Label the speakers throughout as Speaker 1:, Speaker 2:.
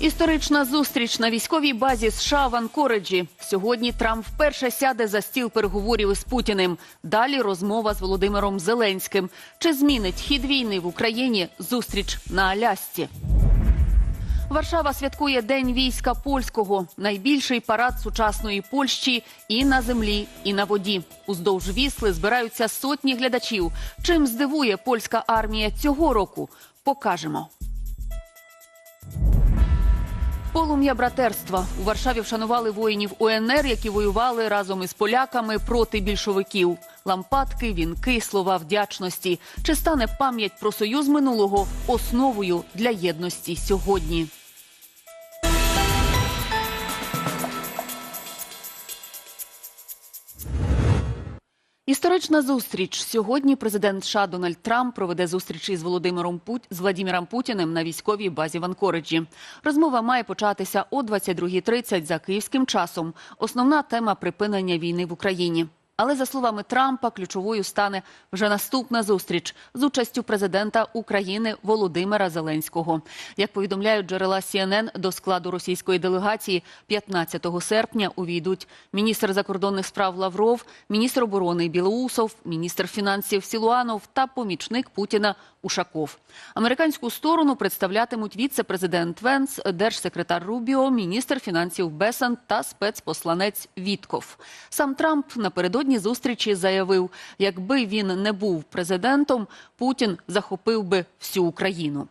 Speaker 1: Історична зустріч на військовій базі США в Анкориджі. Сьогодні Трамп вперше сяде за стіл переговорів із Путіним. Далі розмова з Володимиром Зеленським. Чи змінить хід війни в Україні зустріч на Алясці? Варшава святкує День війська польського, найбільший парад сучасної Польщі і на землі, і на воді. Уздовж вісли збираються сотні глядачів. Чим здивує польська армія цього року? Покажемо. Полум'я братерства у Варшаві вшанували воїнів УНР, які воювали разом із поляками проти більшовиків. Лампадки, вінки, слова вдячності. Чи стане пам'ять про союз минулого основою для єдності сьогодні? Історична зустріч сьогодні. Президент США Дональд Трамп проведе зустріч із Володимиром Пут... з Владіміром Путіним на військовій базі в Анкориджі. Розмова має початися о 22.30 за київським часом. Основна тема припинення війни в Україні. Але за словами Трампа, ключовою стане вже наступна зустріч з участю президента України Володимира Зеленського. Як повідомляють джерела CNN, до складу російської делегації 15 серпня увійдуть міністр закордонних справ Лавров, міністр оборони Білоусов, міністр фінансів Сілуанов та помічник Путіна Ушаков. Американську сторону представлятимуть віце-президент Венс, держсекретар Рубіо, міністр фінансів Бесан та спецпосланець Вітков. Сам Трамп напередодні зустрічі заявив, якби він не був президентом, Путін захопив би всю Україну.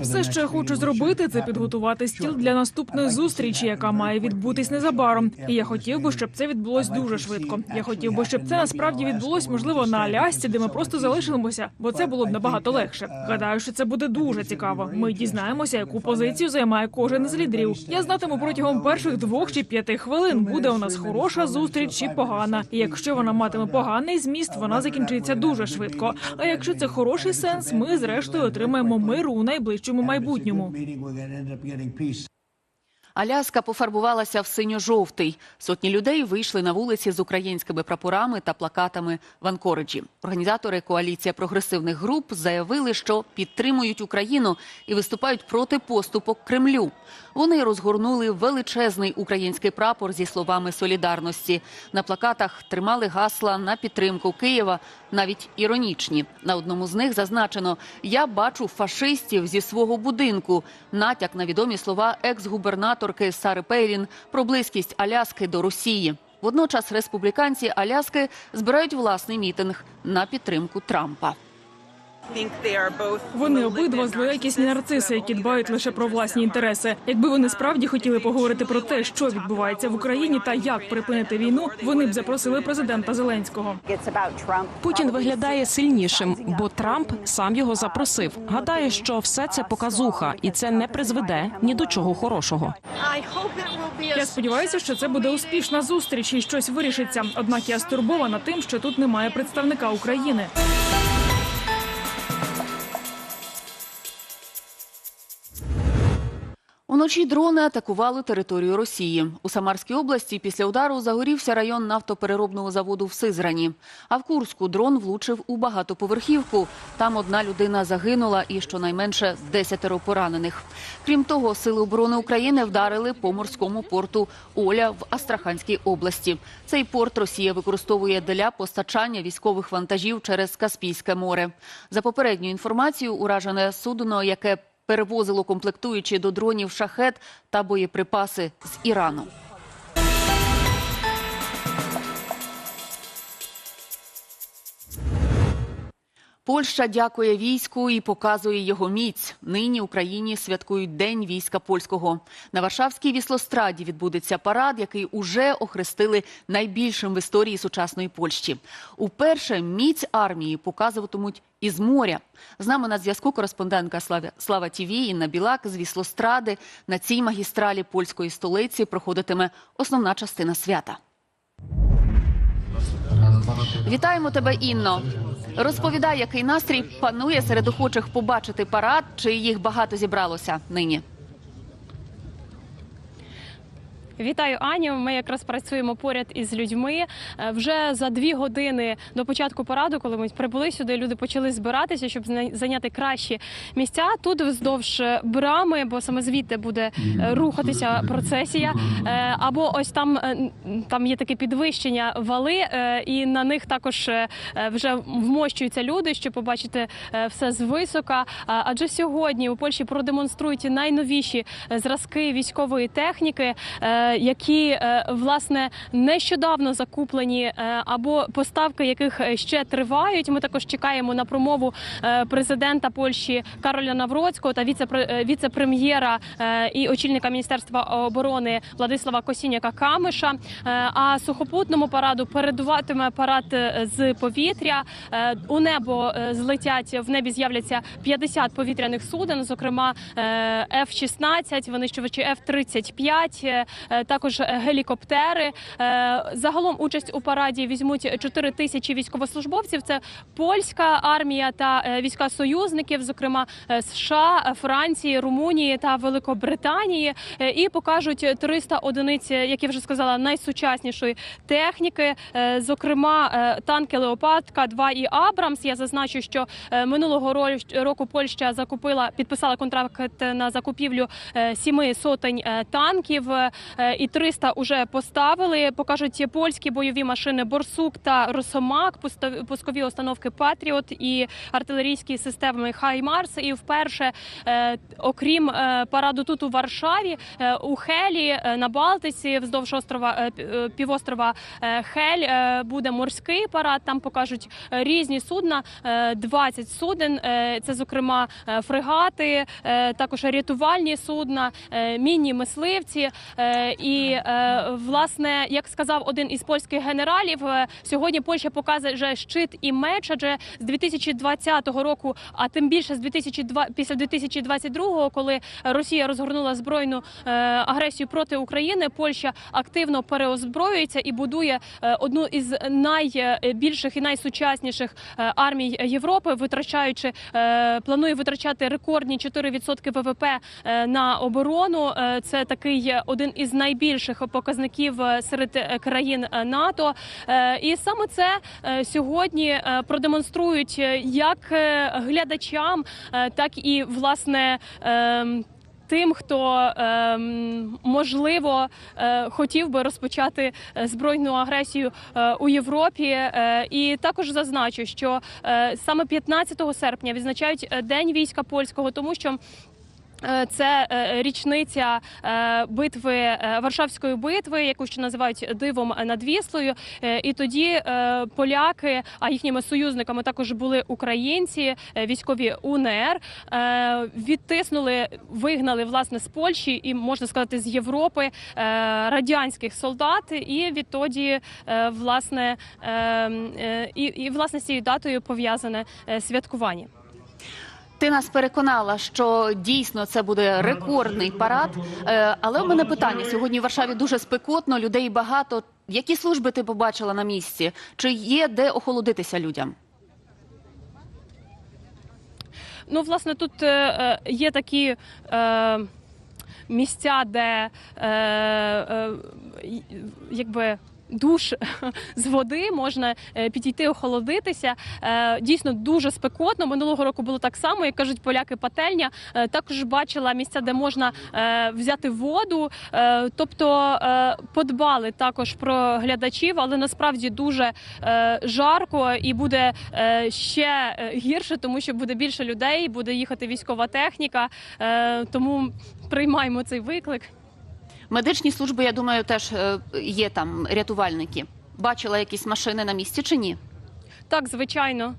Speaker 2: Все, що я хочу зробити, це підготувати стіл для наступної зустрічі, яка має відбутись незабаром. І я хотів би, щоб це відбулось дуже швидко. Я хотів би, щоб це насправді відбулось, можливо, на Алясці, де ми просто залишимося, бо це було б набагато легше. Гадаю, що це буде дуже цікаво. Ми дізнаємося, яку позицію займає кожен із лідерів. Я знатиму протягом перших двох чи п'яти хвилин. Буде у нас хороша зустріч чи погана. І якщо вона матиме поганий зміст, вона закінчиться дуже швидко. А якщо це хороший сенс, ми зрештою отримаємо мир у найближчому майбутньому.
Speaker 1: Аляска пофарбувалася в синьо-жовтий. Сотні людей вийшли на вулиці з українськими прапорами та плакатами в Анкориджі. Організатори коаліція прогресивних груп заявили, що підтримують Україну і виступають проти поступок Кремлю. Вони розгорнули величезний український прапор зі словами солідарності. На плакатах тримали гасла на підтримку Києва, навіть іронічні. На одному з них зазначено: Я бачу фашистів зі свого будинку. Натяк на відомі слова екс-губернаторки Сари Пейлін про близькість Аляски до Росії. Водночас республіканці Аляски збирають власний мітинг на підтримку Трампа.
Speaker 2: Вони обидва злоякісні нарциси, які дбають лише про власні інтереси. Якби вони справді хотіли поговорити про те, що відбувається в Україні та як припинити війну, вони б запросили президента Зеленського.
Speaker 3: Путін виглядає сильнішим, бо Трамп сам його запросив. Гадаю, що все це показуха, і це не призведе ні до чого хорошого.
Speaker 2: Я сподіваюся, що це буде успішна зустріч і щось вирішиться. Однак я стурбована тим, що тут немає представника України.
Speaker 1: Уночі дрони атакували територію Росії. У Самарській області після удару загорівся район нафтопереробного заводу в Сизрані. А в Курську дрон влучив у багатоповерхівку. Там одна людина загинула і щонайменше десятеро поранених. Крім того, сили оборони України вдарили по морському порту Оля в Астраханській області. Цей порт Росія використовує для постачання військових вантажів через Каспійське море. За попередньою інформацією, уражене судно, яке перевозило комплектуючі до дронів шахет та боєприпаси з Ірану. Польща дякує війську і показує його міць. Нині Україні святкують День війська польського. На Варшавській віслостраді відбудеться парад, який уже охрестили найбільшим в історії сучасної Польщі. Уперше міць армії показуватимуть із моря. З нами на зв'язку кореспондентка Слава, Слава ТІВІ Інна Білак з віслостради. На цій магістралі польської столиці проходитиме основна частина свята. Вітаємо тебе, Інно. Розповідай, який настрій панує серед охочих побачити парад, чи їх багато зібралося нині.
Speaker 4: Вітаю, Аню. Ми якраз працюємо поряд із людьми. Е, Вже за дві години до початку параду, коли ми прибули сюди, люди почали збиратися, щоб зайняти кращі місця. Тут вздовж е, брами, бо саме звідти буде е, рухатися процесія. Або ось там, там є таке підвищення вали, і на них також вже вмощуються люди, щоб побачити все звисока. Адже сьогодні у Польщі продемонструють найновіші зразки військової техніки, які е, власне нещодавно закуплені, е, або поставки яких е, ще тривають. Ми також чекаємо на промову президента Польщі Кароля Навроцького та віце-пре- віце-прем'єра і очільника міністерства оборони Владислава Косіняка Камиша. А сухопутному параду передуватиме парад з повітря. У небо злетять в небі. З'являться 50 повітряних суден, зокрема е, F-16, винищувачі F-35, е, е, також гелікоптери. Е, Загалом участь у параді візьмуть 4 тисячі військовослужбовців. Це польська армія та е, війська союзників, зокрема е, США, е, Франції, Румунії та Великобританії, Е, і покажуть 300 одиниць, е, як я вже сказала, найсучаснішої техніки, е, зокрема е, танки Леопард К-2 і Абрамс. Я зазначу, що е, минулого року Польща закупила, підписала контракт на закупівлю е, сіми сотень е, танків, е, і 300 уже поставили. Покажуть польські бойові машини Борсук та Росомак, пускові установки Патріот і артилерійські системи Хаймарс. І вперше, е, окрім е, параду тут у Варшаві, е, у Хелі е, на Балтиці, вздовж острова е, пі- е, півострова е, Хель е, буде морський парад. Там покажуть е, різні судна, е, 20 суден. Е, Це, зокрема, е, фрегати, е, також рятувальні судна, е, мінні мисливці. Е, І е, власне, як сказав один із польських генералів, е, сьогодні Польща показує щит і меч, адже з 2020 року, а тим більше з 2002, після 2022, коли Росія розгорнула збройну е, агресію проти України, Польща активно переозброюється і будує одну із найбільших і найсучасніших армій Європи, витрачаючи планує витрачати рекордні 4% ВВП на оборону. Це такий один із найбільших показників е, серед е, країн е, НАТО. І саме це сьогодні продемонструють як глядачам, так і власне. Тим, хто можливо хотів би розпочати збройну агресію у Європі, і також зазначу, що саме 15 серпня відзначають День війська польського, тому що. Е, Це е, річниця е, битви Варшавської битви, яку ще називають дивом над Віслою. І тоді поляки, а їхніми союзниками також були українці, військові УНР, відтиснули, вигнали власне з Польщі і можна сказати з Європи радянських солдат. І відтоді власне е, е, і, і власне з цією датою пов'язане святкування.
Speaker 1: Ти нас переконала, що дійсно це буде рекордний парад. Е, Але у мене питання сьогодні в Варшаві дуже спекотно, людей багато. Які служби ти побачила на місці? Чи є де охолодитися людям?
Speaker 4: Ну, власне, тут е, е, є такі е, місця, де е, е, якби. Душ з води можна е, підійти охолодитися. Е, Дійсно дуже спекотно. Минулого року було так само, як кажуть поляки, пательня. Е, Також бачила місця, де можна взяти воду. Тобто подбали також про глядачів, але насправді дуже жарко і буде ще гірше, тому що буде більше людей, буде їхати військова техніка. Тому приймаємо цей виклик.
Speaker 1: Медичні служби, я думаю, теж е, є там рятувальники. Бачила якісь машини на місці чи ні?
Speaker 4: Так, звичайно.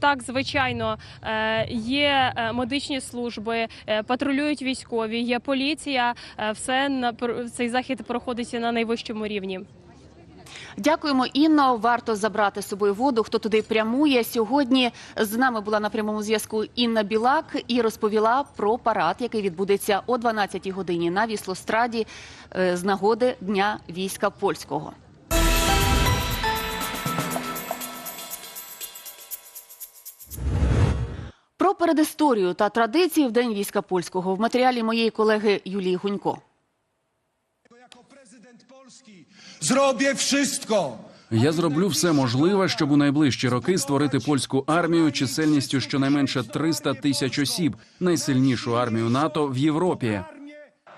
Speaker 4: Так, звичайно, Е, є е, медичні служби, патрулюють військові, є поліція. Все на цей захід проходиться на найвищому рівні.
Speaker 1: Дякуємо, Інно. Варто забрати з собою воду. Хто туди прямує сьогодні? З нами була на прямому зв'язку Інна Білак і розповіла про парад, який відбудеться о 12-й годині на Віслостраді е, з нагоди Дня війська польського. Про передісторію та традиції в День війська польського в матеріалі моєї колеги Юлії Гунько.
Speaker 5: Zrobię wszystko,
Speaker 6: Я зроблю все можливе, щоб у найближчі роки створити польську армію чисельністю щонайменше 300 тисяч осіб, найсильнішу армію НАТО в Європі.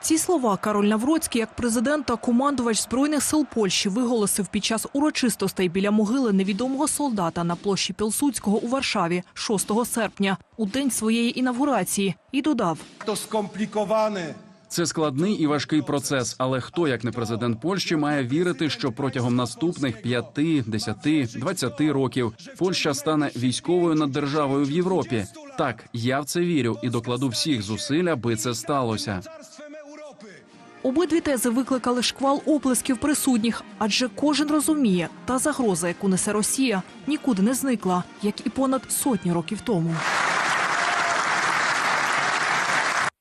Speaker 7: Ці слова Кароль Навроцький, як президент та командувач збройних сил Польщі, виголосив під час урочистостей біля могили невідомого солдата на площі Пілсудського у Варшаві 6 серпня, у день своєї інавгурації, і додав:
Speaker 5: to skomplikowane.
Speaker 6: Це складний і важкий процес. Але хто, як не президент Польщі, має вірити, що протягом наступних 5, 10, 20 років Польща стане військовою наддержавою в Європі? Так, я в це вірю і докладу всіх зусиль, аби це сталося.
Speaker 7: Обидві тези викликали шквал оплесків присутніх, адже кожен розуміє, та загроза, яку несе Росія, нікуди не зникла, як і понад сотню років тому.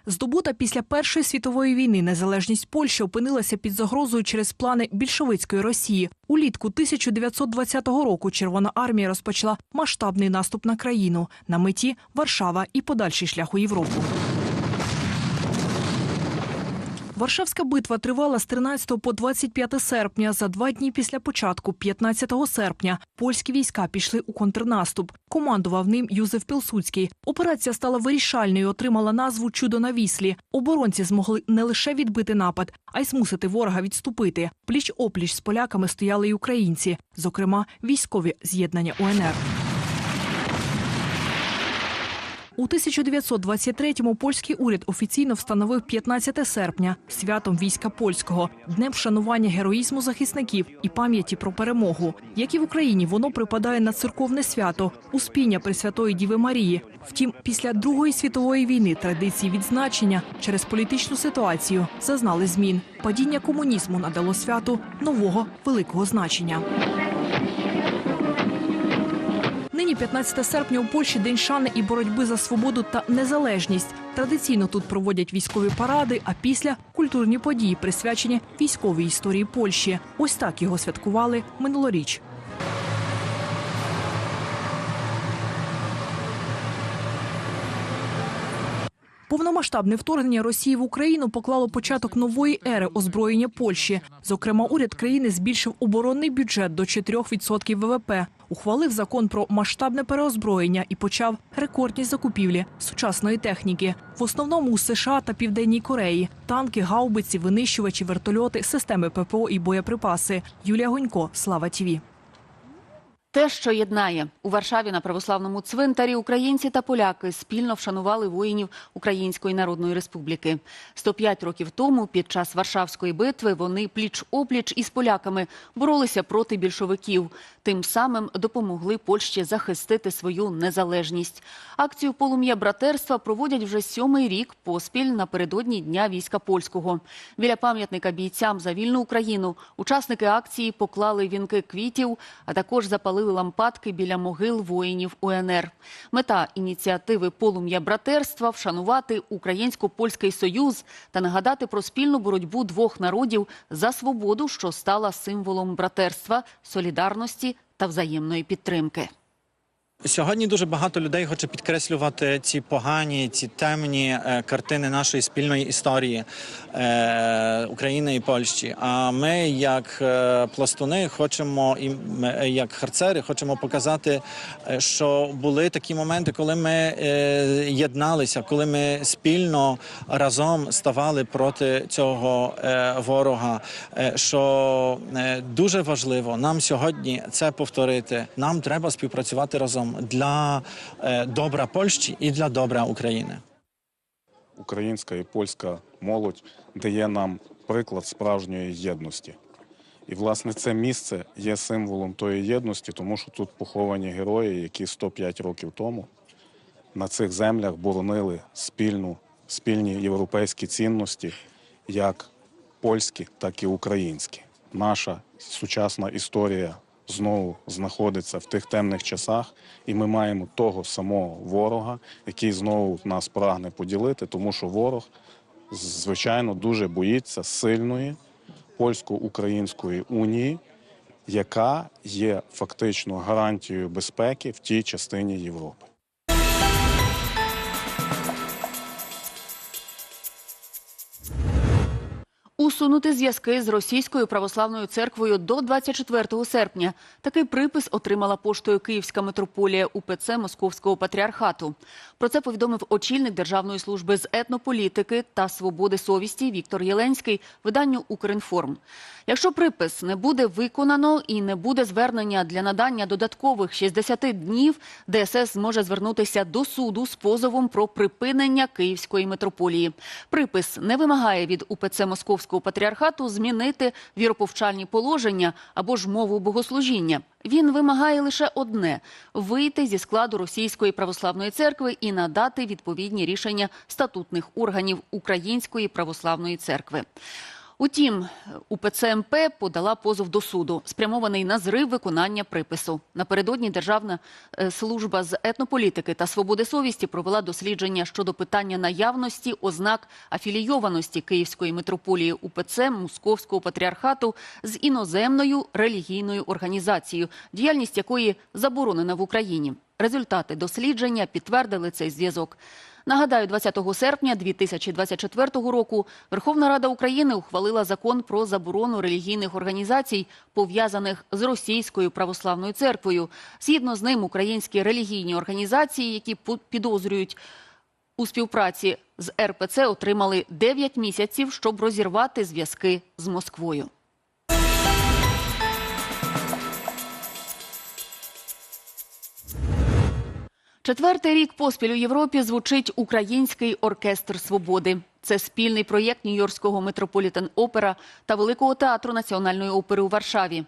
Speaker 7: Здобута після Першої світової війни незалежність Польщі опинилася під загрозою через плани більшовицької Росії. Улітку 1920 року Червона армія розпочала масштабний наступ на країну на меті Варшава і подальший шлях у Європу. Варшавська битва тривала з 13 по 25 серпня. За два дні після початку, 15 серпня, польські війська пішли у контрнаступ. Командував ним Юзеф Пілсудський. Операція стала вирішальною, отримала назву Чудо на віслі. Оборонці змогли не лише відбити напад, а й змусити ворога відступити. Пліч опліч з поляками стояли й українці, зокрема військові з'єднання УНР. У 1923-му польський уряд офіційно встановив 15 серпня святом війська польського, днем вшанування героїзму захисників і пам'яті про перемогу. Як і в Україні, воно припадає на церковне свято Успіння Пресвятої Діви Марії. Втім, після Другої світової війни традиції відзначення через політичну ситуацію зазнали змін. Падіння комунізму надало святу нового великого значення. Нині 15 серпня у Польщі день шани і боротьби за свободу та незалежність. Традиційно тут проводять військові паради, а після культурні події, присвячені військовій історії Польщі. Ось так його святкували минулоріч. Повномасштабне вторгнення Росії в Україну поклало початок нової ери озброєння Польщі. Зокрема, уряд країни збільшив оборонний бюджет до 4% ВВП, ухвалив закон про масштабне переозброєння і почав рекордні закупівлі сучасної техніки, в основному у США та Південній Кореї: танки, гаубиці, винищувачі, вертольоти, системи ППО і боєприпаси. Юлія Гонько, Слава ТІВІ.
Speaker 1: Те, що єднає у Варшаві на православному цвинтарі, українці та поляки спільно вшанували воїнів Української Народної Республіки. 105 років тому, під час Варшавської битви, вони пліч опліч із поляками боролися проти більшовиків. Тим самим допомогли Польщі захистити свою незалежність. Акцію полум'я братерства проводять вже сьомий рік поспіль напередодні Дня війська польського. Біля пам'ятника бійцям за вільну Україну учасники акції поклали вінки квітів, а також запалили лампадки біля могил воїнів УНР. Мета ініціативи полум'я братерства вшанувати українсько-польський союз та нагадати про спільну боротьбу двох народів за свободу, що стала символом братерства, солідарності та взаємної підтримки.
Speaker 8: Сьогодні дуже багато людей хоче підкреслювати ці погані, ці темні е, картини нашої спільної історії е, України і Польщі. А ми, як е, пластуни, хочемо і ми, як харцери, хочемо показати, що були такі моменти, коли ми єдналися, коли ми спільно разом ставали проти цього ворога. Що дуже важливо нам сьогодні це повторити. Нам треба співпрацювати разом для е, добра Польщі і для добра України.
Speaker 9: українська і польська молодь дає нам приклад справжньої єдності. І, власне, це місце є символом тої єдності, тому що тут поховані герої, які 105 років тому на цих землях боронили спільну, спільні європейські цінності, як польські, так і українські. Наша сучасна історія знову знаходиться в тих темних часах, і ми маємо того самого ворога, який знову нас прагне поділити, тому що ворог, звичайно, дуже боїться сильної польсько-української унії, яка є фактично гарантією безпеки в тій частині Європи.
Speaker 1: Усунути зв'язки з російською православною церквою до 24 серпня. Такий припис отримала поштою Київська митрополія УПЦ Московського патріархату. Про це повідомив очільник Державної служби з етнополітики та свободи совісті Віктор Єленський виданню Укрінформ. Якщо припис не буде виконано і не буде звернення для надання додаткових 60 днів, ДСС зможе звернутися до суду з позовом про припинення Київської митрополії. Припис не вимагає від УПЦ Московського патріархату змінити віроповчальні положення або ж мову богослужіння. Він вимагає лише одне вийти зі складу Російської православної церкви і надати відповідні рішення статутних органів Української православної церкви. Утім, УПЦ МП подала позов до суду, спрямований на зрив виконання припису. Напередодні Державна е, служба з етнополітики та свободи совісті провела дослідження щодо питання наявності ознак афілійованості Київської митрополії УПЦ Московського патріархату з іноземною релігійною організацією, діяльність якої заборонена в Україні. Результати дослідження підтвердили цей зв'язок. Нагадаю, 20 серпня 2024 року Верховна Рада України ухвалила закон про заборону релігійних організацій, пов'язаних з Російською православною церквою. Згідно з ним, українські релігійні організації, які підозрюють у співпраці з РПЦ, отримали 9 місяців, щоб розірвати зв'язки з Москвою. Четвертий рік поспіль у Європі звучить Український оркестр свободи. Це спільний проєкт Нью-Йоркського Метрополітен Опера та Великого театру Національної опери у Варшаві.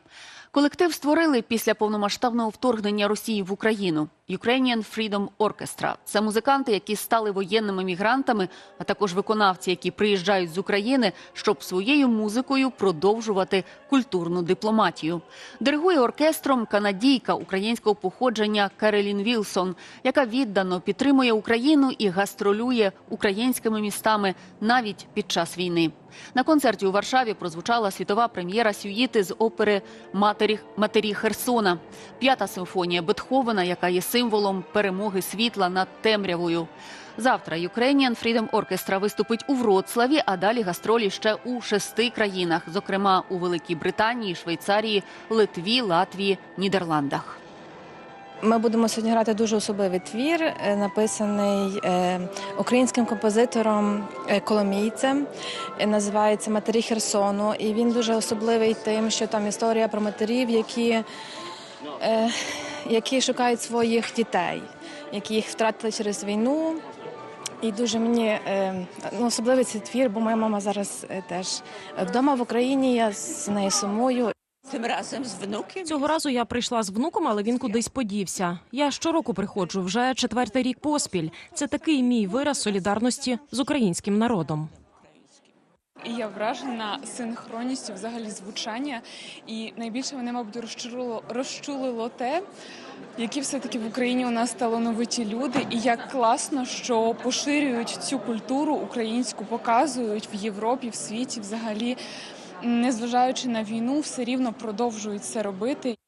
Speaker 1: Колектив створили після повномасштабного вторгнення Росії в Україну. Ukrainian Freedom Orchestra – це музиканти, які стали воєнними мігрантами, а також виконавці, які приїжджають з України, щоб своєю музикою продовжувати культурну дипломатію. Диригує оркестром канадійка українського походження Карелін Вілсон, яка віддано підтримує Україну і гастролює українськими містами навіть під час війни. На концерті у Варшаві прозвучала світова прем'єра сюїти з опери Матері, Матері Херсона, п'ята симфонія Бетховена, яка є символом перемоги світла над темрявою. Завтра Ukrainian Freedom Orchestra виступить у Вроцлаві, а далі гастролі ще у шести країнах, зокрема у Великій Британії, Швейцарії, Литві, Латвії, Нідерландах.
Speaker 10: Ми будемо сьогодні грати дуже особливий твір, е, написаний е, українським композитором е, коломійцем. Називається Матері Херсону. І він дуже особливий тим, що там історія про матерів, які, які шукають своїх дітей, які їх втратили через війну. І дуже мені е, ну, особливий цей твір, бо моя мама зараз е, теж вдома в Україні. Я з нею сумую.
Speaker 11: Цим разом з внуків.
Speaker 3: Цього разу я прийшла з внуком, але він кудись подівся. Я щороку приходжу вже четвертий рік поспіль. Це такий мій вираз солідарності з українським народом.
Speaker 12: І я вражена синхронністю взагалі звучання. І найбільше мене, мабуть, розчулило, розчулило те, які все-таки в Україні у нас талановиті люди, і як класно, що поширюють цю культуру українську, показують в Європі, в світі взагалі. Незважаючи на війну, все рівно продовжують це робити.